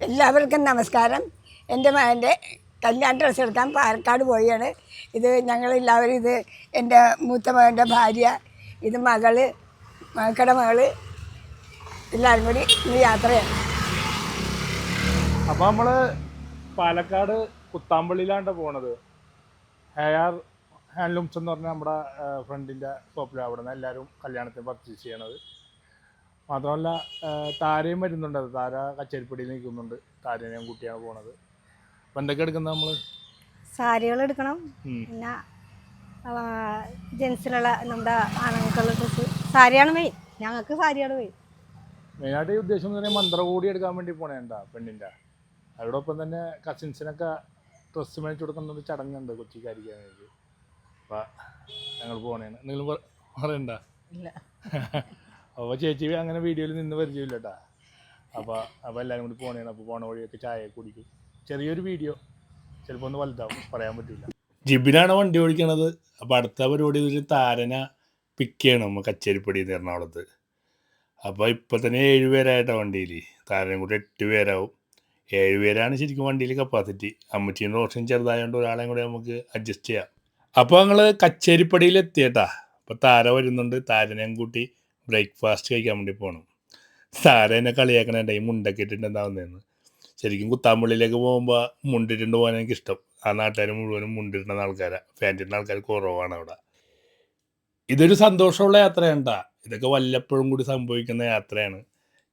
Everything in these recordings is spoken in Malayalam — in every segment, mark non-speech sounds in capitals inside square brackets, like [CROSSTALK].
എല്ലാവർക്കും നമസ്കാരം. എന്റെ മകന്റെ കല്യാണ ഡ്രസ്സ് എടുക്കാൻ പാലക്കാട് പോയാണ്. ഇത് ഞങ്ങളെല്ലാവരും ഇത് എന്റെ മൂത്ത മകന്റെ ഭാര്യ ഇത് മകൾ മക്കളുടെ മകൾ എല്ലാവരും കൂടി ഇന്ന് യാത്രയാണ്. അപ്പോൾ നമ്മൾ പാലക്കാട് കുത്താമ്പള്ളിയിലാണ്ട് പോണത്. ഹെയർ ഹാൻഡ്ലൂംസ് എന്ന് പറഞ്ഞാൽ നമ്മുടെ ഫ്രണ്ടിന്റെ ഷോപ്പിലാണ് അവിടെ നിന്ന് എല്ലാവരും കല്യാണത്തിന് പർച്ചേസ് ചെയ്യണത്. മാത്രമല്ല താരയും വരുന്നുണ്ട്. അത് താര കച്ചേരിപ്പടിയിൽ നിൽക്കുന്നുണ്ട്. താരനെയും കുട്ടിയാണ് പോണത്. അപ്പൊ എന്തൊക്കെ എടുക്കുന്നത് നമ്മൾ? സാരികൾ എടുക്കണം. പിന്നെ ജെൻസിലുള്ള നമ്മുടെ ആണുങ്ങൾക്കുള്ള ഡ്രസ്സ്. സാരിയാണ് മെയിൻ ഞങ്ങൾക്ക് സാരിയാണ് മെയിൻ മെയിനായിട്ട് ഈ ഉദ്ദേശം എന്ന് പറഞ്ഞാൽ മന്ത്രകൂടി എടുക്കാൻ വേണ്ടി പോണേണ്ട പെണ്ണിന്റെ അതോടൊപ്പം തന്നെ കസിൻസിനൊക്കെ ഡ്രസ്സ് മേടിച്ചു കൊടുക്കുന്ന ഒരു ചടങ്ങുണ്ട് കൊച്ചിക്കാരിക്കാനായിട്ട്. അപ്പം ഞങ്ങൾ പോണേന്ന്. എന്തെങ്കിലും പറയണ്ട? ഇല്ല. [LAUGHS] അപ്പോൾ ചേച്ചി അങ്ങനെ വീഡിയോയിൽ നിന്ന് പരിചയമില്ല കേട്ടാ അപ്പോൾ അപ്പോൾ കൂടി പോണേണ്. അപ്പോൾ പോണ വഴിയൊക്കെ ചായ കുടിക്കും. ചെറിയൊരു വീഡിയോ ചിലപ്പോൾ ഒന്ന് വലുതാവും. പറയാൻ പറ്റില്ല ജിബിനാണ് വണ്ടി ഓടിക്കണത്. അപ്പോൾ അടുത്ത പരിപാടി ഒരു താരന പിക്ക് ചെയ്യണം. നിന്ന് എറണാകുളത്ത് അപ്പോൾ ഇപ്പോൾ തന്നെ ഏഴ് പേരായിട്ടാണ് വണ്ടിയിൽ താരനും കൂടി എട്ട് പേരാവും. ഏഴ് പേരാണ് ശരിക്കും വണ്ടിയിൽ കപ്പാസിറ്റി അമ്മച്ചീന്റെ ഓപ്ഷൻ ചെറുതായതുകൊണ്ട് ഒരാളെയും കൂടി നമുക്ക് അഡ്ജസ്റ്റ് ചെയ്യാം. അപ്പോൾ ഞങ്ങൾ കച്ചേരിപ്പടിയിൽ എത്തിയേട്ടാ അപ്പോൾ താര വരുന്നുണ്ട്. താരനെയും കൂട്ടി ബ്രേക്ക്ഫാസ്റ്റ് കഴിക്കാൻ വേണ്ടി പോകണം താര എന്നെ കളിയാക്കണേണ്ട ഈ ശരിക്കും കുത്താമ്പള്ളിയിലേക്ക് പോകുമ്പോൾ മുണ്ടിട്ടുണ്ട് പോകാൻ എനിക്കിഷ്ടം. ആ നാട്ടുകാർ മുഴുവനും മുണ്ടിടുന്ന ആൾക്കാരാണ് ഫാന്റിടുന്ന ആൾക്കാർ കുറവാണ് അവിടെ. ഇതൊരു സന്തോഷമുള്ള യാത്രയാണ് ഇതൊക്കെ വല്ലപ്പോഴും കൂടി സംഭവിക്കുന്ന യാത്രയാണ്.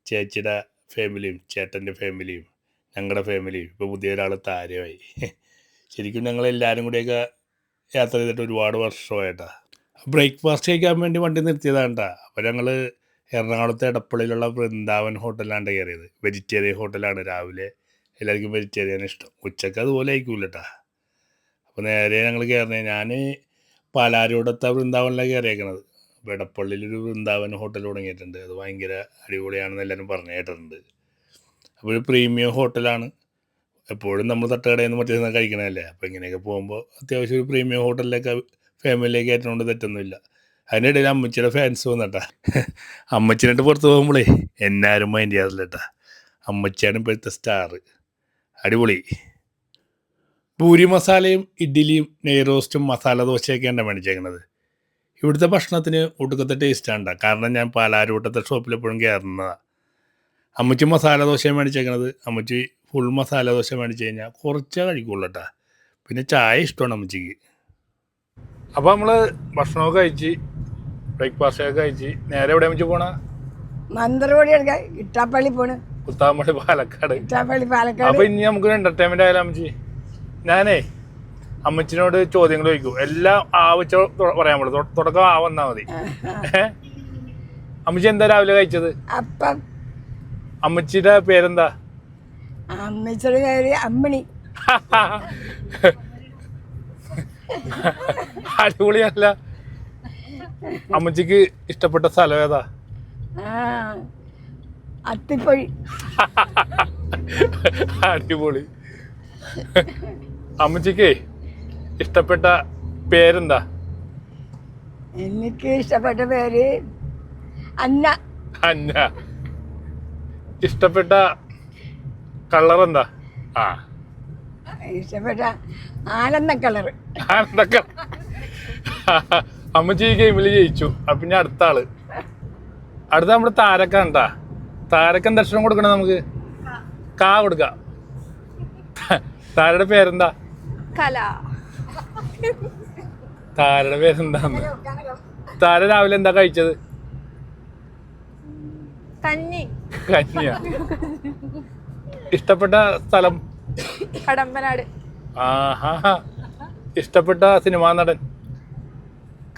ചേച്ചിയുടെ ഫാമിലിയും ചേട്ടന്റെ ഫാമിലിയും ഞങ്ങളുടെ ഫാമിലിയും ഇപ്പോൾ പുതിയ ഒരാൾ താരമായി [LAUGHS] ശരിക്കും ഞങ്ങൾ എല്ലാവരും കൂടിയൊക്കെ യാത്ര ചെയ്തിട്ട് ഒരുപാട് വർഷമായിട്ടാ. ബ്രേക്ക്ഫാസ്റ്റ് കഴിക്കാൻ വേണ്ടി വണ്ടി നിർത്തിയതാണ്ടാ. അപ്പോൾ ഞങ്ങൾ എറണാകുളത്തെ എടപ്പള്ളിയിലുള്ള വൃന്ദാവൻ ഹോട്ടലാണ് കയറിയത് വെജിറ്റേറിയൻ ഹോട്ടലാണ് രാവിലെ എല്ലാവർക്കും വെജിറ്റേറിയൻ ഇഷ്ടം. ഉച്ചയ്ക്ക് അതുപോലെ ആയിരിക്കൂല കേട്ടാ അപ്പോൾ നേരെ ഞങ്ങൾ കയറുന്നത് ഞാൻ പാലാരോടത്തെ വൃന്ദാവനിലാണ് കയറിയേക്കണത് അപ്പോൾ എടപ്പള്ളിയിലൊരു വൃന്ദാവൻ ഹോട്ടൽ തുടങ്ങിയിട്ടുണ്ട്. അത് ഭയങ്കര അടിപൊളിയാണെന്ന് എല്ലാവരും പറഞ്ഞു കേട്ടിട്ടുണ്ട്. അപ്പോൾ ഒരു പ്രീമിയം ഹോട്ടലാണ്. എപ്പോഴും നമ്മൾ തട്ടുകടയിൽ നിന്ന് മറ്റേ കഴിക്കണമല്ലേ അപ്പോൾ ഇങ്ങനെയൊക്കെ പോകുമ്പോൾ അത്യാവശ്യം ഒരു പ്രീമിയം ഹോട്ടലിലേക്ക് ഫാമിലിയിലേക്ക് കയറ്റുന്നതുകൊണ്ട് തെറ്റൊന്നുമില്ല. അതിനിടയിൽ അമ്മച്ചിയുടെ ഫാൻസ് വന്നട്ടാ. അമ്മച്ചിനായിട്ട് പുറത്ത് പോകുമ്പോളേ എന്നാരും മൈൻഡ് ചെയ്യാറില്ല കേട്ടാ അമ്മച്ചിയാണ് ഇപ്പോഴത്തെ സ്റ്റാർ അടിപൊളി. പൂരി മസാലയും ഇഡ്ഡലിയും നെയ് റോസ്റ്റും മസാല ദോശയൊക്കെയാണ് മേടിച്ചേക്കുന്നത് ഇവിടുത്തെ ഭക്ഷണത്തിന് ഒടുക്കത്തെ ടേസ്റ്റാണ് കാരണം ഞാൻ പാലാരൂട്ടത്തെ ഷോപ്പിൽ എപ്പോഴും കയറുന്നതാണ് അമ്മച്ചി മസാല ദോശ മേടിച്ചേക്കണത്. അമ്മച്ചി ഫുൾ മസാല ദോശ മേടിച്ച് കഴിഞ്ഞാൽ കുറച്ചേ കഴിക്കുള്ളൂ കേട്ടാ പിന്നെ ചായ ഇഷ്ടമാണ് അമ്മച്ചിക്ക്. അപ്പോൾ നമ്മൾ ഭക്ഷണമൊക്കെ കഴിച്ച് ബ്രേക്ക്ഫാസ്റ്റ് ഒക്കെ കഴിച്ച് നേരെ എവിടെ വെച്ച് പോണ? മന്ത്രപടി ഇട്ടാപ്പള്ളി പോണ്. കുത്താമ്പള്ളി പാലക്കാട്. ഇട്ടാപ്പള്ളി പാലക്കാട്. അപ്പൊ ഇനി നമുക്ക് എന്റർടൈൻമെന്റ് ആയാലും അമ്മച്ചി? ഞാനേ അമ്മച്ചിനോട് ചോദ്യങ്ങൾ ചോദിക്കൂ. എല്ലാം ആവശ്യ പറയാൻ പറ്റും തുടക്കം ആ വന്നാ മതി? അമ്മച്ചി എന്താ രാവിലെ കഴിച്ചത്? അപ്പം. അമ്മച്ചിയുടെ പേരെന്താ? അമ്മച്ചിയുടെ പേര് അമ്മിണി. [LAUGHS] [LAUGHS] അടിപൊളിയല്ല. അമ്മച്ചിക്ക് ഇഷ്ടപ്പെട്ട സ്ഥലം ഏതാ? അത്തിപ്പഴി. [LAUGHS] അടിപൊളി. അമ്മച്ചിക്ക് ഇഷ്ടപ്പെട്ട പേരെന്താ? എനിക്ക് ഇഷ്ടപ്പെട്ട പേര് അന്ന. അന്ന. ഇഷ്ടപ്പെട്ട കളർ എന്താ ആ. ഇഷ്ടപ്പെട്ട ആനന്ദ കളർ. അമ്മച്ചി ഈ ഗെയിമിൽ ജയിച്ചു. അപ്പൊ പിന്നെ അടുത്ത ആൾ. അടുത്ത നമ്മുടെ താരക്ക ഉണ്ടാ താരക്കൻ ദർശനം കൊടുക്കണേ നമുക്ക്? കാ കൊടുക്ക. താരയുടെ പേരെന്താ? കല. താരയുടെ പേരെന്താന്ന്? താര രാവിലെ എന്താ കഴിച്ചത്? കഞ്ഞി. കഞ്ഞിയാ? ഇഷ്ടപ്പെട്ട സ്ഥലം? കടമ്പനാട്. ആഹാ. ഇഷ്ടപ്പെട്ട സിനിമാ നടൻ?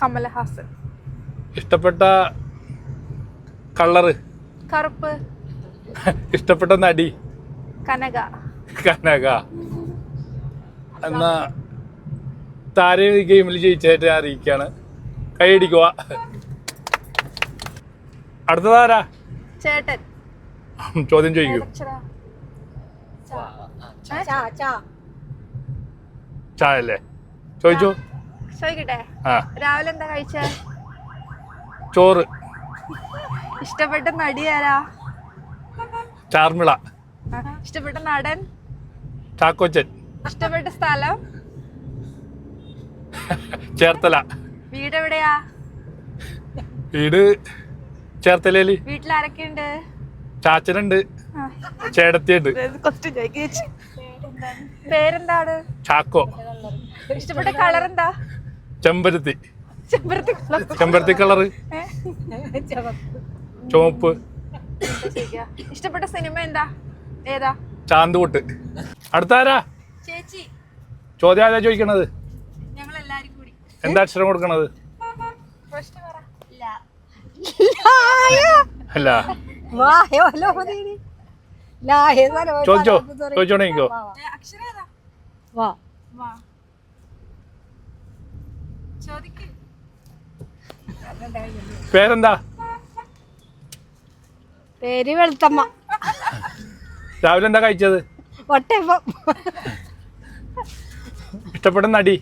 കമലഹാസൻ. ഇഷ്ടപ്പെട്ട കളറ്? കറുപ്പ്. ഇഷ്ടപ്പെട്ട നടി? കനക. കനക. എന്നാ താര ഈ ഗെയിമിൽ ജയിച്ചായിട്ട് ഞാൻ അറിയിക്കാണ് കൈയടിക്കുക അടുത്തതാരാ ചേട്ടൻ. ചോദ്യം ചോദിക്കൂ? ചായ അല്ലേ ചോദിച്ചു? ചോദിക്കട്ടെ. രാവിലെ എന്താ കഴിച്ച? ചോറ്. ഇഷ്ടപ്പെട്ട നടി ആരാ? ചാർമിള. ഇഷ്ടപ്പെട്ട നടൻ? ചാക്കോച്ചൻ. ഇഷ്ടപ്പെട്ട സ്ഥലം? ചേർത്തല. വീട് എവിടെയാ വീട് ചേർത്തലയിൽ. വീട്ടിൽ ആരൊക്കെയുണ്ട് ചാച്ചനുണ്ട് ചേടത്തിയുണ്ട് പേരെന്താണ്? ചാക്കോ. ഇഷ്ടപ്പെട്ട കളർ എന്താ? ചെമ്പരത്തി. ചെമ്പരത്തി ചോപ്പ് ചുവപ്പ്. ഇഷ്ടപ്പെട്ട സിനിമ എന്താ? ഏതാ? ചാന്തുകൊട്ട്. അടുത്താരാ? ചേച്ചി. ചോദ്യം ആരാ ചോദിക്കണത്? കൂടി. എന്താ അക്ഷരം കൊടുക്കണത്? അല്ല. വായോ ഹലോ ലാഹേ ചോദിച്ചോ? ചോദിച്ചോണേക്കോ അക്ഷരം പേരെന്താ? പേര് വെളുത്തമ്മ. രാവിലെ എന്താ കഴിച്ചത്? ഒട്ടയപ്പം ഇഷ്ടപ്പെട്ട നടി?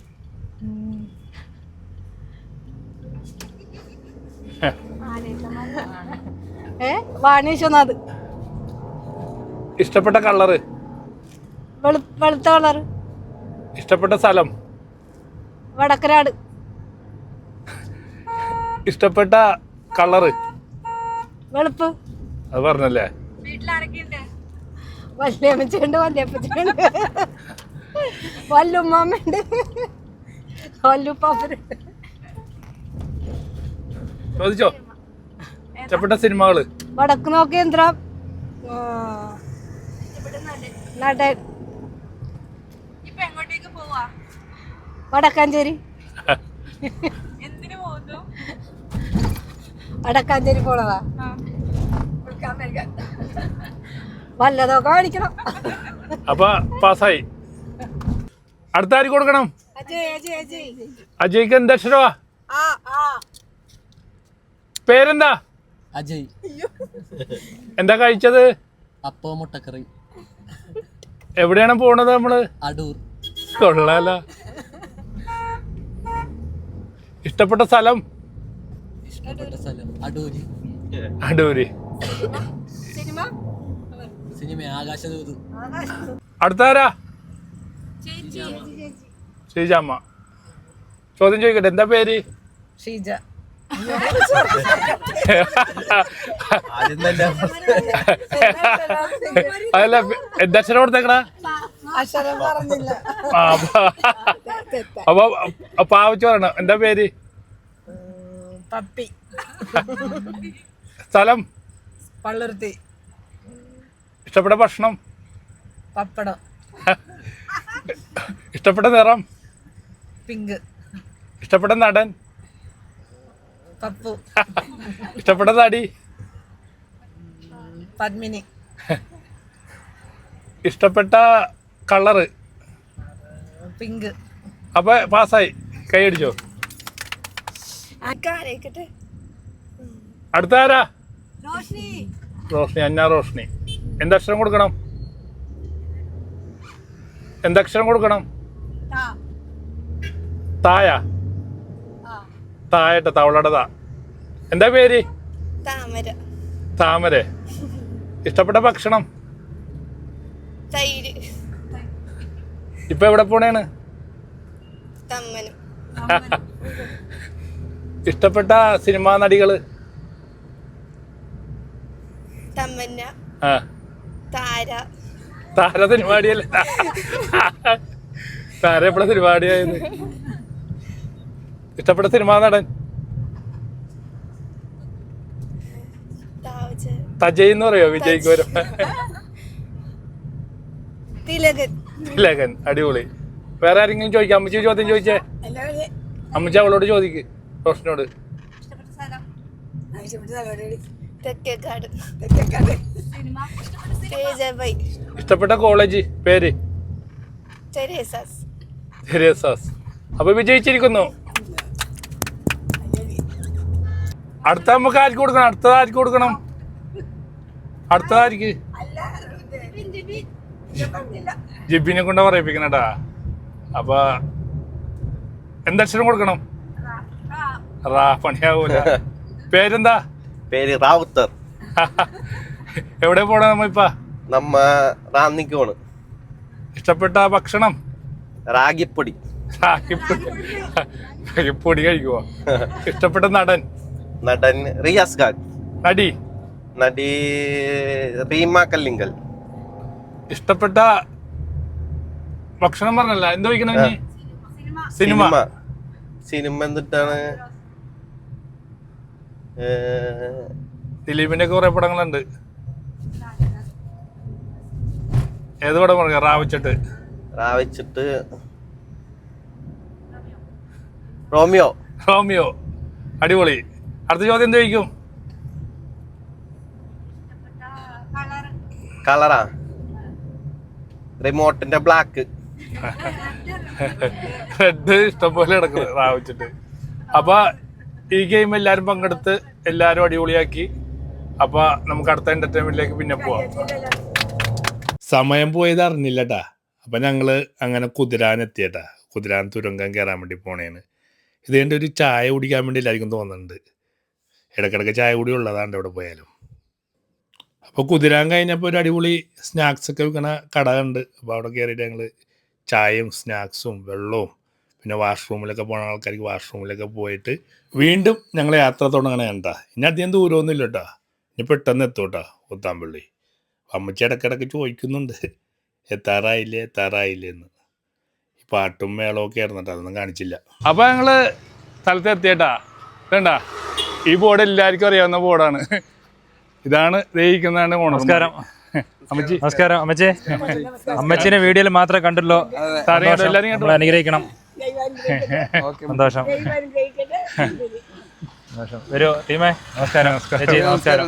വാണീശ്വനാഥ് ഇഷ്ടപ്പെട്ട കളറ്? വെളുത്ത കളർ ഇഷ്ടപ്പെട്ട സ്ഥലം? വടക്കരാട് ഇഷ്ടപ്പെട്ട കളറ്? വെളുപ്പ്. അത് പറഞ്ഞല്ലേ? വല്യമ്മച്ചുണ്ട് വല്യപ്പച്ചുണ്ട് വല്ലുമ്മമ്മയുണ്ട്. ചോദിച്ചോ? ഇഷ്ടപ്പെട്ട സിനിമകൾ? വടക്ക് നോക്കി യന്ത്രം. ആ, നടൻ. ഇപ്പൊ എങ്ങോട്ടേക്ക് പോവാ? വടക്കാഞ്ചേരി. [LAUGHS] വടക്കാഞ്ചേരി പോണതാ വല്ലതോ വല്ലതൊക്കെ മേടിക്കണം. അപ്പൊ പാസ്സായി. അടുത്ത ആര് കൊടുക്കണം? അജയ് അജയ് അജയ്. അജയ്ക്ക് എന്താ അക്ഷരവാ? ആ ആ. പേരെന്താ? അജയ്. എന്താ കഴിച്ചത്? അപ്പോ മുട്ടക്കറി. എവിടെയാണ് പോണത് നമ്മൾ? അടൂർ. കൊള്ളാല. ഇഷ്ടപ്പെട്ട സ്ഥലം? ഇഷ്ടപ്പെട്ട സ്ഥലം അടൂര് അടൂര് സിനിമ സിനിമ ആകാശദൂത് അടുത്താരാ ശ്രീജാമ്മ ചോദ്യം ചോദിക്കട്ടെ എന്താ പേര് ഷീജ അതല്ല എന്താ അക്ഷരം കൊടുത്തേക്കണ അപ്പൊ പാവച്ച് പറയണം എന്താ പേര് പപ്പി സ്ഥലം? പള്ളുരുത്തി. ഇഷ്ടപ്പെട്ട ഭക്ഷണം? പപ്പടം. ഇഷ്ടപ്പെട്ട നിറം? പിങ്ക്. ഇഷ്ടപ്പെട്ട നടൻ? പപ്പു. ഇഷ്ടപ്പെട്ട നടി പത്മിനി. ഇഷ്ടപ്പെട്ട കളറ്? പിങ്ക്. അപ്പൊ പാസ്സായി. കൈയടിച്ചോ ആക്കാരേക്കട്ടെ അടുത്ത ആരാ റോഷ്നി അന്ന റോഷ്നി. എന്തക്ഷരം കൊടുക്കണം? എന്തക്ഷരം കൊടുക്കണം? തായ. തായട്ട തവളയുടെ താ. എന്താ പേര്? താമര. താമര. ഇഷ്ടപ്പെട്ട ഭക്ഷണം? തൈര്. ഇപ്പൊ എവിടെ പോണേണ്? തമ്മനം. ഇഷ്ടപ്പെട്ട സിനിമാ നടികൾ? തമന്ന ആ. താര. താര സിനിമാടിയല്ല താര എപ്പോഴാ സിനിമാടിയായത് ഇഷ്ടപ്പെട്ട സിനിമാ നടൻ? തജയ് എന്ന് പറയോ വിജയ്ക്ക് വരും തിലകൻ. തിലകൻ അടിപൊളി. വേറെ ആരെങ്കിലും ചോദിക്കാം? അമ്മച്ചി ചോദ്യം ചോദിച്ചേ? അമ്മച്ചി അവളോട് ചോദിക്ക്. റോഷനോട് തെക്കേക്കാട്. ഇഷ്ടപ്പെട്ട കോളേജ് പേര്? തെരേസാസ്. അപ്പൊ വിജയിച്ചിരിക്കുന്നു. അടുത്ത നമുക്ക് ആർക്ക് കൊടുക്കണം? അടുത്തത് ആർക്ക് കൊടുക്കണം? അടുത്തതാർക്ക് ജിബിനെ കൊണ്ട് പറയിപ്പിക്കണട്ടാ. അപ്പൊ എന്തക്ഷരം കൊടുക്കണം? റാ പണിയാവൂല [LAUGHS] പേരെന്താ? പേര് റാവുത്തർ. [LAUGHS] എവിടെ പോണ നമ്മ ഇപ്പ നമ്മ റാന്നിക്ക് പോണ് ഇഷ്ടപ്പെട്ട ഭക്ഷണം? റാഗിപ്പൊടി. റാഗിപ്പൊടി. റാഗിപ്പൊടി കഴിക്കുവോ? [LAUGHS] ഇഷ്ടപ്പെട്ട നടൻ? നടൻ റിയാസ് ഖാൻ. നടി? നടി റീമ കല്ലിങ്കൽ. ഇഷ്ടപ്പെട്ട ഭക്ഷണം പറഞ്ഞല്ല. എന്തോ സിനിമ. സിനിമ. സിനിമ എന്നിട്ടാണ് ദിലീപിന്റെ കുറെ പടങ്ങളുണ്ട്. ഏത് പടം പറഞ്ഞു റാവിച്ചിട്ട്. റാവിച്ചിട്ട്. റോമിയോ. റോമിയോ. അടിപൊളി. അടുത്ത ചോദ്യം എന്ത് ചോദിക്കും? കളറാ. റിമോട്ടിന്റെ ബ്ലാക്ക്. [LAUGHS] റെഡ് ഇഷ്ടംപോലെ കിടക്കുന്നത് റാവിച്ചിട്ട്. അപ്പൊ ഈ ഗെയിം എല്ലാരും പങ്കെടുത്ത് എല്ലാരും അടിപൊളിയാക്കി. അപ്പൊ നമുക്ക് അടുത്ത എന്റർടൈൻമെന്റിലേക്ക് പിന്നെ പോവാം. സമയം പോയത് അറിഞ്ഞില്ലട്ടാ. അപ്പൊ ഞങ്ങൾ അങ്ങനെ കുതിരാൻ എത്തിയട്ടാ. കുതിരാൻ തുരങ്കം കയറാൻ വേണ്ടി പോണേന്ന്. ഇത് കണ്ട് ഒരു ചായ കുടിക്കാൻ വേണ്ടി എല്ലാവർക്കും തോന്നുന്നുണ്ട്. ഇടക്കിടക്ക് ചായ കൂടി ഉള്ളതാണ്ട് ഇവിടെ പോയാലും. അപ്പോൾ കുതിരാൻ കഴിഞ്ഞപ്പോൾ ഒരു അടിപൊളി സ്നാക്സ് ഒക്കെ വിൽക്കണ കട ഉണ്ട് അപ്പോൾ അവിടെ കയറിയിട്ട് ഞങ്ങൾ ചായയും സ്നാക്സും വെള്ളവും പിന്നെ വാഷ്റൂമിലൊക്കെ പോണ ആൾക്കാർക്ക് വാഷ്റൂമിലൊക്കെ പോയിട്ട് വീണ്ടും ഞങ്ങൾ യാത്ര തുടങ്ങണ കണ്ടാ ഇനി അധികം ദൂരമൊന്നുമില്ല കേട്ടോ ഇനി പെട്ടെന്ന് എത്തും കേട്ടോ ഒത്താമ്പള്ളി അമ്മച്ചി ഇടക്കിടക്ക് ചോദിക്കുന്നുണ്ട്. എത്താറായില്ലേ എത്താറായില്ലേ എന്ന്. ഈ പാട്ടും മേളവും ഒക്കെ ആയിരുന്നു കേട്ടോ അതൊന്നും കാണിച്ചില്ല. അപ്പോൾ ഞങ്ങൾ സ്ഥലത്ത് എത്തിയേട്ടാ. വേണ്ട. ഈ ബോർഡ് എല്ലാവർക്കും അറിയാവുന്ന ബോർഡാണ് ഇതാണ് ദഹിക്കുന്നതാണ് നമസ്കാരം. അമ്മച്ചി. നമസ്കാരം അമ്മച്ചേ. അമ്മച്ചിനെ വീഡിയോയിൽ മാത്രമേ കണ്ടുള്ളൂ അനുഗ്രഹിക്കണം. സന്തോഷം. വരൂ ടീമേ. നമസ്കാരം. നമസ്കാരം.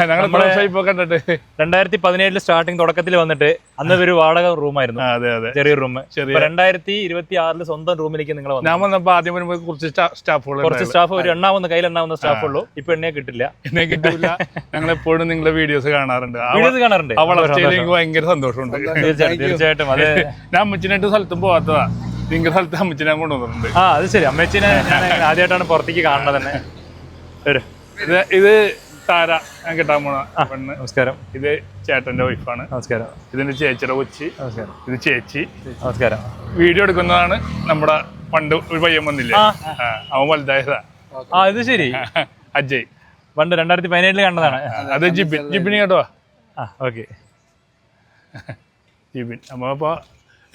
ഞങ്ങൾ നമ്മളെ- ഇപ്പൊ കണ്ടിട്ട്. രണ്ടായിരത്തി പതിനേഴിൽ സ്റ്റാർട്ടിങ് തുടക്കത്തിൽ വന്നിട്ട് അന്ന് ഒരു വാടക റൂമായിരുന്നു അതെ അതെ. ചെറിയ റൂം ചെറിയ- രണ്ടായിരത്തി ഇരുപത്തി ആറിൽ സ്വന്തം റൂമിലേക്ക് നിങ്ങൾ വന്നു. ഞാൻ വന്നപ്പോ ആദ്യം കുറച്ച് സ്റ്റാഫുകൾ കുറച്ച് സ്റ്റാഫ് ഒരു എണ്ണാവുന്ന കയ്യിൽ എണ്ണാവുന്ന സ്റ്റാഫ് ഉള്ളൂ ഇപ്പൊ എണ്ണയെ കിട്ടില്ല. എന്നെ കിട്ടില്ല ഞങ്ങൾ എപ്പോഴും നിങ്ങളുടെ വീഡിയോസ് കാണാറുണ്ട്. വീഡിയോസ് കാണാറുണ്ട്. എനിക്ക് ഭയങ്കര സന്തോഷമുണ്ട്. തീർച്ചയായിട്ടും തീർച്ചയായിട്ടും. അതെ. ഞാൻ മുച്ചിനായിട്ട് സ്ഥലത്തും പോവാത്തതാ. നിങ്ങളുടെ സ്ഥലത്ത് അമ്മച്ചിനെ കൊണ്ടുവന്നിട്ടുണ്ട്. ആ അത് ശരി. അമ്മച്ചിനെ ഞാൻ ആദ്യമായിട്ടാണ് പുറത്തേക്ക് കാണുന്നത് തന്നെ. വരൂ. ഇത് ഇത് താര ഞാൻ കിട്ടാൻ പോണ പെണ്ണ്. നമസ്കാരം. ഇത് ചേട്ടന്റെ വൈഫാണ് നമസ്കാരം. ഇതിന്റെ ചേച്ചിയുടെ കൊച്ചി. നമസ്കാരം. ഇത് ചേച്ചി. നമസ്കാരം. വീഡിയോ എടുക്കുന്നതാണ് നമ്മുടെ പണ്ട് ഒരു പയ്യൻ വന്നില്ലേ? അവൻ വലുതായതാ. ആ ഇത് ശരി. അജയ്. പണ്ട് രണ്ടായിരത്തി പതിനേഴിൽ കണ്ടതാണ് അത് ജിബിൻ. ജിബിൻ കേട്ടോ? ആ ഓക്കെ. ജിബിൻ. അപ്പൊ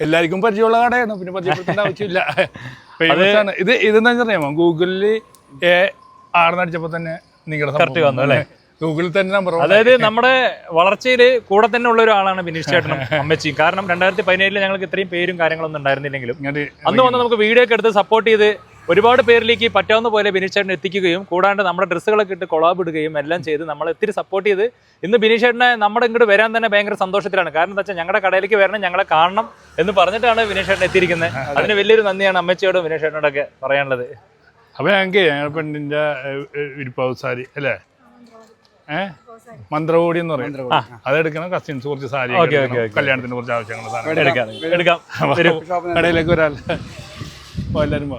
എല്ലാവർക്കും പരിചയമുള്ള കടയാണ്. പിന്നെ പരിചയപ്പെടുത്തേണ്ട ആവശ്യമില്ല. [LAUGHS] ആണ്. ഇത് ഇതെന്താ അറിയാമോ ഗൂഗിളിൽ എ ആർന്നടിച്ചപ്പോ തന്നെ നിങ്ങളുടെ വന്നു, അല്ലേ? ഗൂഗിളിൽ തന്നെ നമ്പർ അതായത് നമ്മുടെ വളർച്ചയിൽ കൂടെ തന്നെ ഉള്ള ഒരാളാണ് ബിനീഷ് ചേട്ടനും അമ്മച്ചിയും. കാരണം രണ്ടായിരത്തി പതിനേഴിൽ ഞങ്ങൾക്ക് ഇത്രയും പേരും കാര്യങ്ങളൊന്നും ഉണ്ടായിരുന്നില്ലെങ്കിലും അന്ന് വന്ന് നമുക്ക് വീഡിയോ ഒക്കെ എടുത്ത് സപ്പോർട്ട് ചെയ്ത് ഒരുപാട് പേരിലേക്ക് പറ്റാവുന്ന പോലെ ബിനീഷേട്ടൻ എത്തിക്കുകയും കൂടാണ്ട് നമ്മുടെ ഡ്രസ്സുകളൊക്കെ ഇട്ട് കൊളാബ് ഇടുകയും എല്ലാം ചെയ്ത് നമ്മൾ ഒത്തിരി സപ്പോർട്ട് ചെയ്ത് ഇന്ന് ബിനീഷേട്ടനെ നമ്മുടെ ഇങ്ങോട്ട് വരാൻ തന്നെ ഭയങ്കര സന്തോഷത്തിലാണ്. കാരണം എന്താ വെച്ചാൽ ഞങ്ങളുടെ കടയിലേക്ക് വരണം ഞങ്ങളെ കാണണം എന്ന് പറഞ്ഞിട്ടാണ് ബിനീഷേട്ടൻ എത്തിയിരിക്കുന്നത്. അതിന് വലിയൊരു നന്ദിയാണ് അമ്മച്ചിയോടും ബിനീഷേട്ടനോടൊക്കെ പറയാനുള്ളത്. അപ്പോൾ ഞങ്ങൾക്ക് പെണ്ണിന്റെ പെണ്ണിന്റെ വിരിപ്പാവ് സാരി അല്ലേ? ഏഹ് മന്ത്രകോടി എന്ന് പറയും. അതെടുക്കണം കസിൻസ് കുറച്ച് സാരി ഓക്കേ, ഓക്കേ, ഓക്കേ. കല്യാണത്തിന് കുറച്ച് ആവശ്യങ്ങൾ എടുക്കാം എടുക്കാം. കടയിലേക്ക് ഒരാൾ എല്ലാവരും എല്ലാരും പോ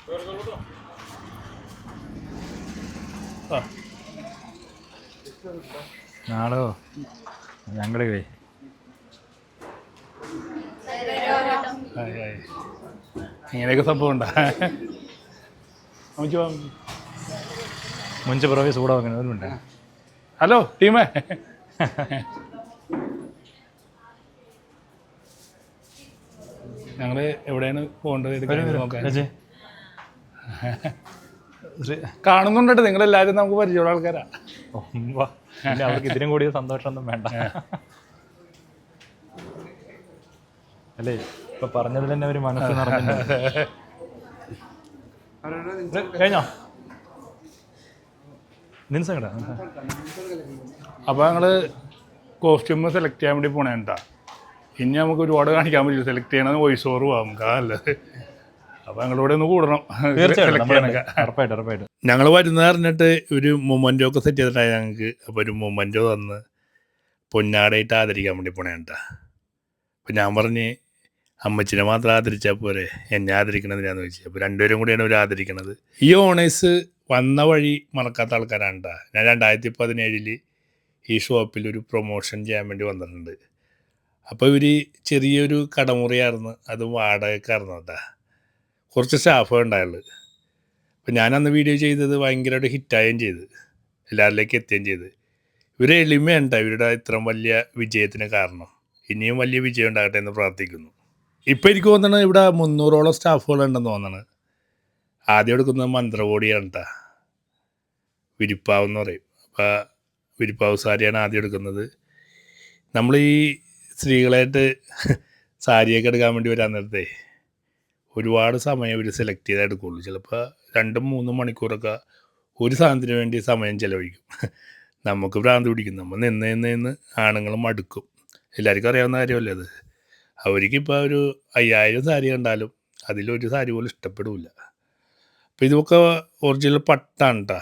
ആ നാളോ? ഞങ്ങൾ പോയി. ആയി, ആയി. ഇങ്ങനെയൊക്കെ സംഭവം ഉണ്ടാ നമുക്ക് കൂടെ പുറകെ വെക്കണം ഹലോ ടീമേ. ഞങ്ങൾ എവിടെയാണ് പോകേണ്ടത്? നോക്കാൻ. കാണുന്നുണ്ട് നിങ്ങളെല്ലാവരും നമുക്ക് പരിചയമുള്ള ആൾക്കാരാ. അവർക്ക് ഇതിനും കൂടി സന്തോഷമൊന്നും വേണ്ട. അല്ലേ ഇപ്പൊ പറഞ്ഞതിൽ തന്നെ ഒരു മനസ്സ് നിറഞ്ഞിട്ടുണ്ട്. [LAUGHS] കഴിഞ്ഞോ? അപ്പൊ അപ്പോൾ ഞങ്ങൾ കോസ്റ്റ്യൂം സെലക്ട് ചെയ്യാൻ വേണ്ടി പോണേ എന്താ? ഇനി നമുക്ക് ഒരുപാട് കാണിക്കാൻ പറ്റില്ല. സെലക്ട് ചെയ്യണത് വോയിസ് ഓവർ ആവും. നല്ലത്. അപ്പോൾ ഒന്ന് കൂടണം. തീർച്ചയായിട്ടും. ഞങ്ങൾ വരുന്ന അറിഞ്ഞിട്ട് ഒരു മൊമെന്റോ ഒക്കെ സെറ്റ് ചെയ്തിട്ടായി ഞങ്ങൾക്ക് അപ്പോൾ ഒരു മൊമെന്റോ തന്ന് പൊന്നാടായിട്ട് ആദരിക്കാൻ വേണ്ടി പോണേ കേട്ടാ. അപ്പം ഞാൻ പറഞ്ഞ് അമ്മച്ചിനെ മാത്രം ആദരിച്ചാൽ പോരെ? എന്നെ ആദരിക്കണതിനാന്ന് ചോദിച്ചു. അപ്പോൾ രണ്ടുപേരും കൂടിയാണ് അവർ ആദരിക്കണത്. ഈ ഓണേഴ്സ് വന്ന വഴി മറക്കാത്ത ആൾക്കാരാണ് കേട്ടോ. ഞാൻ രണ്ടായിരത്തി പതിനേഴിൽ ഈ ഷോപ്പിൽ ഒരു പ്രൊമോഷൻ ചെയ്യാൻ വേണ്ടി വന്നിട്ടുണ്ട്. അപ്പോൾ ഇവർ ചെറിയൊരു കടമുറിയായിരുന്നു. അത് വാടകക്കായിരുന്നു കേട്ടാ. കുറച്ച് സ്റ്റാഫ് ഉണ്ടായുള്ളൂ അപ്പം ഞാനന്ന് വീഡിയോ ചെയ്തത് ഭയങ്കരമായിട്ട് ഹിറ്റായും ചെയ്ത്. എല്ലാവരിലേക്ക് എത്തുകയും ചെയ്ത്. ഇവരെ എളിമയുണ്ട് ഇവരുടെ ഇത്രയും വലിയ വിജയത്തിന് കാരണം. ഇനിയും വലിയ വിജയം ഉണ്ടാകട്ടെ എന്ന് പ്രാർത്ഥിക്കുന്നു. ഇപ്പം എനിക്ക് തോന്നുന്നത് ഇവിടെ മുന്നൂറോളം സ്റ്റാഫുകളുണ്ടെന്ന് തോന്നുന്നത് ആദ്യം എടുക്കുന്നത് മന്ത്രകോടിയാണ് കേട്ടോ. വിരിപ്പാവ് എന്ന് പറയും. അപ്പോൾ വിരിപ്പാവ് സാരിയാണ് ആദ്യം എടുക്കുന്നത്. നമ്മൾ ഈ സ്ത്രീകളായിട്ട് സാരിയൊക്കെ എടുക്കാൻ വേണ്ടി വരാൻ നേരത്തെ ഒരുപാട് സമയം ഇവർ സെലക്ട് ചെയ്താൽ എടുക്കുള്ളൂ. ചിലപ്പോൾ രണ്ടും മൂന്നും മണിക്കൂറൊക്കെ ഒരു സാധനത്തിന് വേണ്ടി സമയം ചിലവഴിക്കും. [LAUGHS] നമുക്ക് ഭ്രാന്ത് പിടിക്കും. നമ്മൾ നിന്ന് നിന്ന് നിന്ന് ആണുങ്ങൾ മടുക്കും. എല്ലാവർക്കും അറിയാവുന്ന കാര്യമല്ലേ അത്? അവർക്കിപ്പോൾ ഒരു അയ്യായിരം സാരി കണ്ടാലും അതിലൊരു സാരി പോലും ഇഷ്ടപ്പെടില്ല അപ്പോൾ ഇതൊക്കെ ഒറിജിനൽ പട്ടാണ് കേട്ടോ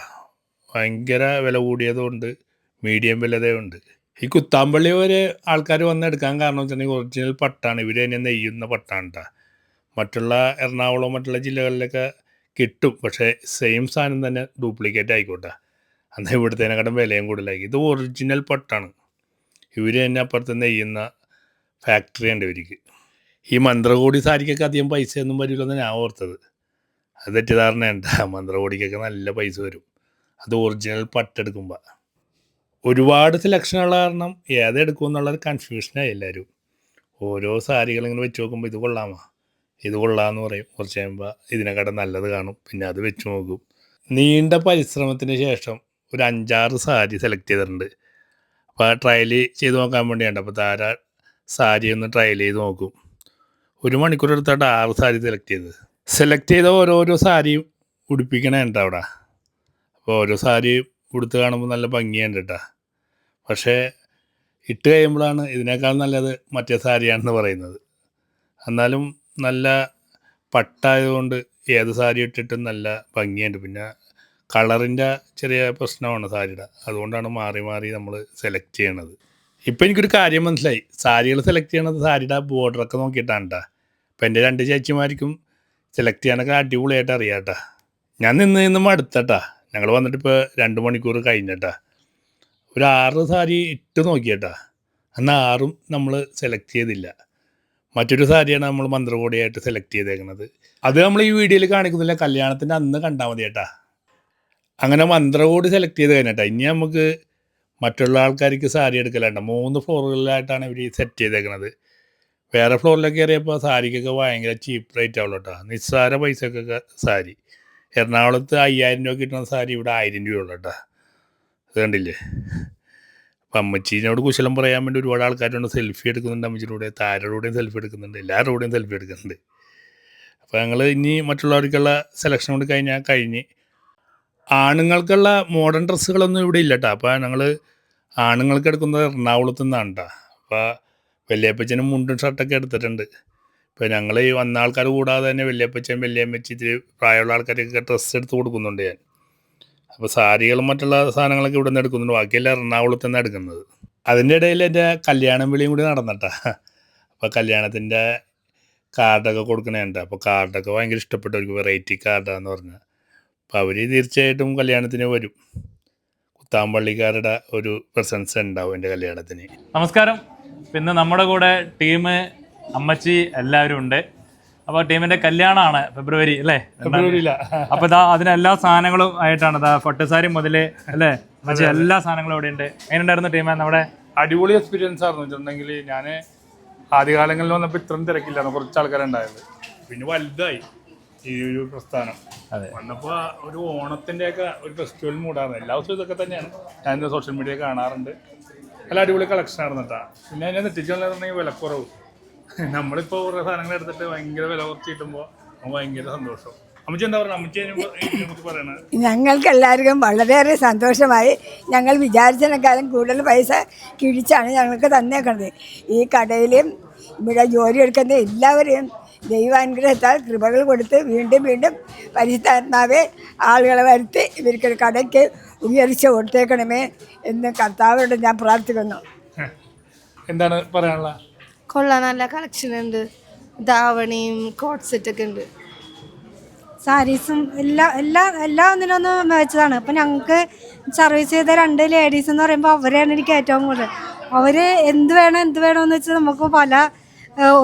ഭയങ്കര വില കൂടിയതുകൊണ്ട് മീഡിയം വിലതയുണ്ട്. ഈ കുത്താമ്പള്ളി വരെ ആൾക്കാർ വന്നെടുക്കാൻ കാരണം വെച്ചിട്ടുണ്ടെങ്കിൽ ഒറിജിനൽ പട്ടാണ്. ഇവർ തന്നെ നെയ്യുന്ന പട്ടാണ് കേട്ടോ മറ്റുള്ള എറണാകുളം മറ്റുള്ള ജില്ലകളിലൊക്കെ കിട്ടും. പക്ഷേ സെയിം സാധനം തന്നെ ഡ്യൂപ്ലിക്കേറ്റ് ആയിക്കോട്ടെ. അന്നേ ഇവിടുത്തേനെക്കാട്ടും വിലയും കൂടുതലായി. ഇത് ഒറിജിനൽ പട്ടാണ്. ഇവർ തന്നെ അപ്പുറത്ത് നെയ്യുന്ന ഫാക്ടറി ഉണ്ട് ഇവർക്ക്. ഈ മന്ത്രകോടി സാരിക്കൊക്കെ അധികം പൈസയൊന്നും വരില്ലെന്ന് ഞാൻ ഓർത്തത്. അത് തെറ്റിദ്ധാരണ തെറ്റിദ്ധാരണയുണ്ട് മന്ത്രകോടിക്കൊക്കെ നല്ല പൈസ വരും. അത് ഒറിജിനൽ പട്ടെടുക്കുമ്പോൾ ഒരുപാട് സെലക്ഷനുള്ള കാരണം ഏതെടുക്കും എന്നുള്ളൊരു കൺഫ്യൂഷനായി എല്ലാവരും ഓരോ സാരികൾ ഇങ്ങനെ വെച്ച് നോക്കുമ്പോൾ ഇത് കൊള്ളാമോ. ഇത് കൊള്ളാമെന്ന് പറയും. കുറച്ച് കഴിയുമ്പോൾ ഇതിനെക്കാട്ടും നല്ലത് കാണും. പിന്നെ അത് വെച്ച് നോക്കും. നീണ്ട പരിശ്രമത്തിന് ശേഷം ഒരു അഞ്ചാറ് സാരി സെലക്ട് ചെയ്തിട്ടുണ്ട്. അപ്പോൾ ആ ട്രയൽ ചെയ്ത് നോക്കാൻ വേണ്ടിയാണ്. അപ്പോൾ താര സാരി ഒന്ന് ട്രയൽ ചെയ്ത് നോക്കും. ഒരു മണിക്കൂർ എടുത്തിട്ട് ആറ് സാരി സെലക്ട് ചെയ്തത്. സെലക്ട് ചെയ്ത ഓരോരോ സാരിയും ഉടുപ്പിക്കണുണ്ട് അവിടെ? അപ്പോൾ ഓരോ സാരി ഉടുത്ത് കാണുമ്പോൾ നല്ല ഭംഗിയുണ്ട് കേട്ടോ. പക്ഷേ ഇട്ട് കഴിയുമ്പോഴാണ് ഇതിനേക്കാൾ നല്ലത് മറ്റേ സാരിയാണെന്ന് പറയുന്നത്. എന്നാലും നല്ല പട്ടായതുകൊണ്ട് ഏത് സാരി ഇട്ടിട്ടും നല്ല ഭംഗിയുണ്ട്. പിന്നെ കളറിന്റെ ചെറിയ പ്രശ്നമാണ് സാരിയുടെ. അതുകൊണ്ടാണ് മാറി മാറി നമ്മൾ സെലക്ട് ചെയ്യണത്. ഇപ്പം എനിക്കൊരു കാര്യം മനസ്സിലായി. സാരികൾ സെലക്ട് ചെയ്യണത് സാരിയുടെ ബോർഡറൊക്കെ നോക്കിയിട്ടാണ് കേട്ടോ അപ്പം എന്റെ രണ്ട് ചേച്ചിമാർക്കും സെലക്ട് ചെയ്യാനൊക്കെ അടിപൊളിയായിട്ട് അറിയാം കേട്ടോ ഞാൻ നിന്ന് നിന്ന് മടുത്തട്ടാ ഞങ്ങൾ വന്നിട്ട് ഇപ്പോൾ രണ്ട് മണിക്കൂർ കഴിഞ്ഞട്ടാ ഒരു ആറ് സാരി ഇട്ട് നോക്കിയട്ടാ എന്നാൽ ആറും നമ്മൾ സെലക്ട് ചെയ്തില്ല. മറ്റൊരു സാരിയാണ് നമ്മൾ മന്ത്രകോടിയായിട്ട് സെലക്ട് ചെയ്തേക്കുന്നത് അത് നമ്മൾ ഈ വീഡിയോയിൽ കാണിക്കുന്നില്ല. കല്യാണത്തിന്റെ അന്ന് കണ്ടാൽ മതി കേട്ടാ അങ്ങനെ മന്ത്രകോടി സെലക്ട് ചെയ്ത് കഴിഞ്ഞിട്ടാ. ഇനി നമുക്ക് മറ്റുള്ള ആൾക്കാർക്ക് സാരി എടുക്കലുണ്ട് മൂന്ന് ഫ്ലോറുകളിലായിട്ടാണ് ഇവർ സെറ്റ് ചെയ്തേക്കുന്നത് വേറെ ഫ്ലോറിലൊക്കെ കയറിയപ്പോൾ സാരിക്കൊക്കെ ഭയങ്കര ചീപ്പ് റേറ്റ് ആവുള്ളൂ കേട്ടോ നിസ്സാര പൈസക്കൊക്കെ സാരി. എറണാകുളത്ത് അയ്യായിരം രൂപ കിട്ടുന്ന സാരി ഇവിടെ ആയിരം രൂപയുള്ളൂ കേട്ടോ അത് കണ്ടില്ലേ? അപ്പം അമ്മച്ചീനോട് കുശലം പറയാൻ വേണ്ടി ഒരുപാട് ആൾക്കാരുണ്ട്. സെൽഫി എടുക്കുന്നുണ്ട് അമ്മച്ചിയുടെ താരോടെയും സെൽഫി എടുക്കുന്നുണ്ട്. എല്ലാവരുടെയും സെൽഫി എടുക്കുന്നുണ്ട്. അപ്പോൾ ഞങ്ങൾ ഇനി മറ്റുള്ളവർക്കുള്ള സെലക്ഷൻ കൊണ്ട് കഴിഞ്ഞാൽ കഴിഞ്ഞ്. ആണുങ്ങൾക്കുള്ള മോഡേൺ ഡ്രസ്സുകളൊന്നും ഇവിടെ ഇല്ല കേട്ടോ അപ്പോൾ ഞങ്ങൾ ആണുങ്ങൾക്ക് എടുക്കുന്നത് എറണാകുളത്തു നിന്നാണ് കേട്ടോ അപ്പോൾ വല്യപ്പച്ചനും മുണ്ടും ഷർട്ടൊക്കെ എടുത്തിട്ടുണ്ട്. ഇപ്പോൾ ഞങ്ങൾ ഈ വന്ന ആൾക്കാർ കൂടാതെ തന്നെ വല്യപ്പച്ചൻ വല്യമ്മച്ചി ഇത്തിരി പ്രായമുള്ള ആൾക്കാരൊക്കെ ഡ്രസ്സ് എടുത്ത് കൊടുക്കുന്നുണ്ട് ഞാൻ. അപ്പോൾ സാരികളും മറ്റുള്ള സാധനങ്ങളൊക്കെ ഇവിടെ നിന്ന് എടുക്കുന്നുണ്ട്. ബാക്കിയെല്ലാം എറണാകുളത്ത് നിന്ന് എടുക്കുന്നത്. അതിന്റെ ഇടയിൽ എന്റെ കല്യാണം വിളിയും കൂടി നടന്നിട്ടാ. അപ്പോൾ കല്യാണത്തിന്റെ കാർഡൊക്കെ കൊടുക്കണേണ്ട. അപ്പോൾ കാർഡൊക്കെ ഭയങ്കര ഇഷ്ടപ്പെട്ട. ഒരു വെറൈറ്റി കാർഡാന്ന് പറഞ്ഞ. അപ്പോൾ അവർ തീർച്ചയായിട്ടും കല്യാണത്തിന് വരും. കുത്താമ്പള്ളിക്കാരുടെ ഒരു പ്രസൻസ് ഉണ്ടാവും എന്റെ കല്യാണത്തിന്. നമസ്കാരം. പിന്നെ നമ്മുടെ കൂടെ ടീം അമ്മച്ചി എല്ലാവരും ഉണ്ട്. അപ്പോൾ ടീമിന്റെ കല്യാണമാണ് ഫെബ്രുവരി അല്ലേ? ഫെബ്രുവരിയില. അപ്പൊ ഇതാ അതിന് എല്ലാ സാധനങ്ങളും ആയിട്ടാണ്. ഇതാ പട്ടുസാരി മുതലേ അല്ലേ? മറ്റേ എല്ലാ സാധനങ്ങളും ഇവിടെ ഉണ്ട്. എങ്ങനെയുണ്ടായിരുന്നു ടീമേ നമ്മുടെ അടിപൊളി എക്സ്പീരിയൻസ് ആയിരുന്നു. വെച്ചിട്ടുണ്ടെങ്കിൽ ഞാൻ ആദ്യകാലങ്ങളിൽ വന്നപ്പോൾ ഇത്രയും തിരക്കില്ലായിരുന്നു. കുറച്ച് ആൾക്കാരുണ്ടായത്. പിന്നെ വലുതായി. ഈ ഒരു പ്രസ്ഥാനം. അതെ. വന്നപ്പോൾ ഒരു ഓണത്തിന്റെ ഒക്കെ ഒരു ഫെസ്റ്റിവൽ മൂടായിരുന്നു. എല്ലാ ദിവസവും ഇതൊക്കെ തന്നെയാണ്. ഞാൻ സോഷ്യൽ മീഡിയ കാണാറുണ്ട്. നല്ല അടിപൊളി കളക്ഷൻ ആയിരുന്നു കേട്ടോ പിന്നെ അതിനെ നെറ്റിച്ചുണ്ടെങ്കിൽ വിലക്കുറവ്. നമ്മളിപ്പോൾ കുറേ സാധനങ്ങൾ എടുത്തിട്ട് ഭയങ്കര വില കുറച്ച് കിട്ടുമ്പോൾ ഭയങ്കര സന്തോഷം. അമ്മച്ചി എന്താ പറയുക അമ്മച്ചി അതിനെ കുറിച്ച് പറയണത് ഞങ്ങൾക്ക് എല്ലാവർക്കും വളരെയേറെ സന്തോഷമായി. ഞങ്ങൾ വിചാരിച്ചതിനേക്കാളും കൂടുതൽ പൈസ കിഴിച്ചാണ് ഞങ്ങൾക്ക് തന്നേക്കുന്നത് ഈ കടയിലും ഇവിടെ ജോലി എടുക്കുന്ന എല്ലാവരെയും ദൈവാനുഗ്രഹത്താൽ കൃപകൾ കൊടുത്ത് വീണ്ടും വീണ്ടും പരിശുദ്ധാത്മാവെ ആളുകളെ വരുത്തി ഇവർക്ക് കടയ്ക്ക് ഉയർച്ച കൊടുത്തേക്കണമേ എന്ന് കർത്താവരോട് ഞാൻ പ്രാർത്ഥിക്കുന്നു. എന്താണ് പറയാനുള്ള കൊള്ളാം നല്ല കളക്ഷൻ ഉണ്ട്. ധാവണിയും കോട്ട് സെറ്റ് ഒക്കെ ഉണ്ട്. സാരീസും എല്ലാ എല്ലാ എല്ലാ ഒന്നിനൊന്ന് മികച്ചതാണ് അപ്പം ഞങ്ങൾക്ക് സർവീസ് ചെയ്ത രണ്ട് ലേഡീസ് എന്ന് പറയുമ്പോൾ അവരെയാണ് എനിക്ക് ഏറ്റവും കൂടുതൽ. അവർ എന്ത് വേണം എന്ത് വേണമെന്ന് വെച്ചാൽ നമുക്ക് പല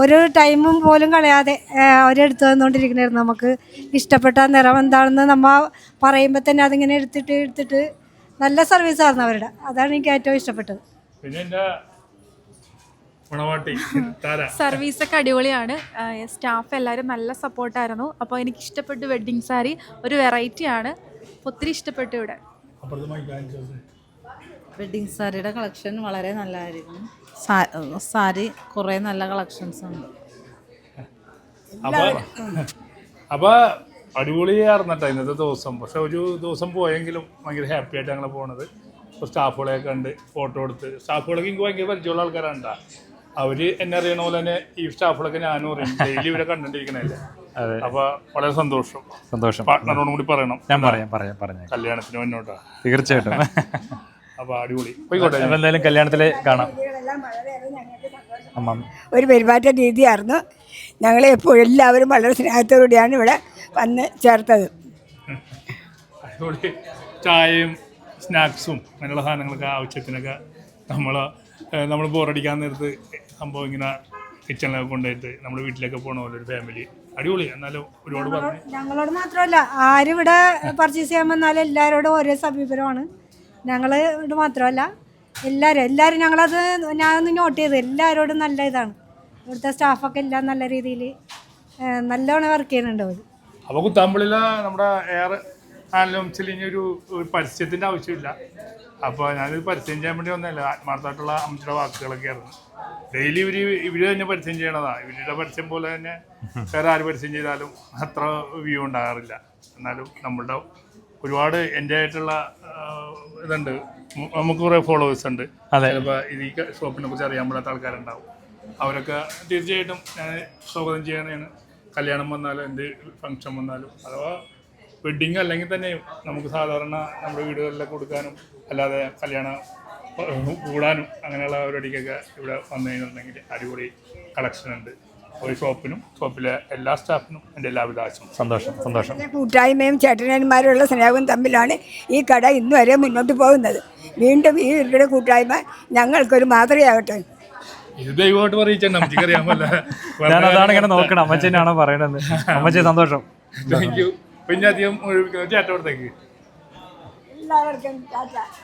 ഒരു ടൈമും പോലും കളയാതെ അവരെടുത്ത് തന്നുകൊണ്ടിരിക്കണായിരുന്നു നമുക്ക് ഇഷ്ടപ്പെട്ട നിറം എന്താണെന്ന് നമ്മൾ പറയുമ്പോൾ തന്നെ അതിങ്ങനെ എടുത്തിട്ട് എടുത്തിട്ട് നല്ല സർവീസായിരുന്നു അവരുടെ. അതാണ് എനിക്ക് ഏറ്റവും ഇഷ്ടപ്പെട്ടത്. പിന്നെ [LAUGHS] സർവീസ് ഒക്കെ അടിപൊളിയാണ്. സ്റ്റാഫ് എല്ലാവരും നല്ല സപ്പോർട്ടായിരുന്നു അപ്പോൾ എനിക്ക് ഇഷ്ടപ്പെട്ടു വെഡ്ഡിങ് സാരി ഒരു വെറൈറ്റി ആണ്. ഒത്തിരി ഇഷ്ടപ്പെട്ടു ഇവിടെ. വെഡിങ് വെഡ്ഡിങ് സാരിയുടെ കളക്ഷൻ വളരെ നല്ലതായിരുന്നു സാരി കുറേ നല്ല കളക്ഷൻസ് ഉണ്ട്. അപ്പോൾ അപ്പൊ അടിപൊളിയായിരുന്നു കേട്ടോ ഇന്നത്തെ ദിവസം. പക്ഷെ ഒരു ദിവസം പോയെങ്കിലും ഭയങ്കര ഹാപ്പി ആയിട്ട് ഞങ്ങൾ പോണത്. ഇപ്പോൾ സ്റ്റാഫുകളെയൊക്കെ കണ്ട് ഫോട്ടോ എടുത്ത്. സ്റ്റാഫുകളൊക്കെ എനിക്ക് ഭയങ്കര പരിചയമുള്ള ആൾക്കാരാണ്. അവർ എന്നെ അറിയണ പോലെ തന്നെ ഈ സ്റ്റാഫുകളൊക്കെ ഞാനും അറിയും. ഡെയിലി ഇവരെ കണ്ടിരിക്കണല്ലേ അതെ. അപ്പൊ വളരെ സന്തോഷം. സന്തോഷം. പാർട്ട്ണറോടും കൂടി പറയണം. ഞാൻ പറയാം പറയാം പറയാം. കല്യാണത്തിന് മുന്നോട്ടാ. തീർച്ചയായിട്ടും. അപ്പൊ അടിപൊളി. പോയിക്കോട്ടെ. എന്തായാലും കല്യാണത്തിൽ കാണാം. ഒരു പെരുമാറ്റ രീതിയായിരുന്നു. ഞങ്ങൾ എപ്പോഴും എല്ലാവരും വളരെ സ്നേഹത്തോടുകൂടിയാണ് ഇവിടെ വന്ന് ചേർത്തത്. ചായയും സ്നാക്സും അങ്ങനെയുള്ള സാധനങ്ങളൊക്കെ ആവശ്യത്തിനൊക്കെ നമ്മൾ നമ്മൾ ബോറടിക്കാൻ നേരത്ത് സംഭവം ഇങ്ങനെ കിച്ചണിലൊക്കെ കൊണ്ടുപോയിട്ട് നമ്മുടെ വീട്ടിലൊക്കെ പോകണ പോലെ ഒരു ഫാമിലി അടിപൊളി. എന്നാലും ഒരുപാട് പറഞ്ഞു. ഞങ്ങളോട് മാത്രമല്ല ആരും ഇവിടെ പർച്ചേസ് ചെയ്യാൻ വന്നാലും എല്ലാവരോടും ഒരേ സമീപനമാണ്. ഞങ്ങൾ ഇവിടെ മാത്രമല്ല എല്ലാവരും എല്ലാവരും ഞങ്ങളത് ഞാനൊന്ന് നോട്ട് ചെയ്ത്. എല്ലാവരോടും നല്ല ഇതാണ്. ഇവിടുത്തെ സ്റ്റാഫൊക്കെ എല്ലാം നല്ല രീതിയിൽ നല്ലോണം വർക്ക് ചെയ്യുന്നുണ്ട് അവർ അപ്പോൾ കുത്താമ്പള്ളിയിലെ നമ്മുടെ എയർ ആനലോംസിൽ ഇനി ഒരു ഒരു പരസ്യത്തിന്റെ ആവശ്യമില്ല. അപ്പോൾ ഞാനിത് പരസ്യം ചെയ്യാൻ വേണ്ടി വന്നതല്ല? ആത്മാർത്ഥമായിട്ടുള്ള അമ്മച്ചുടെ വാക്കുകളൊക്കെ ആയിരുന്നു. ഡെയിലി ഇവർ ഇവർ തന്നെ പരസ്യം ചെയ്യണതാണ് ഇവരുടെ പരസ്യം പോലെ തന്നെ വേറെ ആര് പരസ്യം ചെയ്താലും അത്ര വ്യൂ ഉണ്ടാകാറില്ല. എന്നാലും നമ്മളുടെ ഒരുപാട് എന്റെ ആയിട്ടുള്ള ഇതുണ്ട്. നമുക്ക് കുറേ ഫോളോവേഴ്സ് ഉണ്ട്. ചിലപ്പോൾ ഇത് ഈ ഷോപ്പിനെ കുറിച്ച് അറിയാൻ പാടാത്ത ആൾക്കാരുണ്ടാവും. അവരൊക്കെ തീർച്ചയായിട്ടും ഞാൻ സ്വാഗതം ചെയ്യാനാണ് കല്യാണം വന്നാലും എന്ത് ഫംഗ്ഷൻ വന്നാലും അഥവാ വെഡ്ഡിങ് അല്ലെങ്കിൽ തന്നെ നമുക്ക് സാധാരണ നമ്മുടെ വീടുകളിലൊക്കെ കൊടുക്കാനും അല്ലാതെ കല്യാണ കൂടാനും അങ്ങനെയുള്ള പരിപാടിക്കൊക്കെ ഇവിടെ വന്നു കഴിഞ്ഞിട്ടുണ്ടെങ്കിൽ അടിപൊളി കളക്ഷൻ ഉണ്ട്. ഒരു ഷോപ്പിനും ഷോപ്പിലെ എല്ലാ സ്റ്റാഫിനും എന്റെ എല്ലാവിധ ആശംസ സന്തോഷം സന്തോഷം. കൂട്ടായ്മയും ചേട്ടനന്മാരുള്ള സ്നേഹവും തമ്മിലാണ് ഈ കട ഇന്ന് വരെ മുന്നോട്ട് പോകുന്നത്. വീണ്ടും ഈ ഇവരുടെ കൂട്ടായ്മ ഞങ്ങൾക്കൊരു മാതൃകയാകട്ടെ. ഇത് ദൈവമായിട്ട് പറയിച്ചാൽ നമുക്കറിയാമല്ല ഞാൻ അതാണ് ഇങ്ങനെ നോക്കണം അമ്മച്ചനാണോ പറയണത്? അമ്മച്ചി സന്തോഷം. താങ്ക് യു പിന്നെ അധികം ഒഴിവിക്കുന്നത് लावर गंज जाता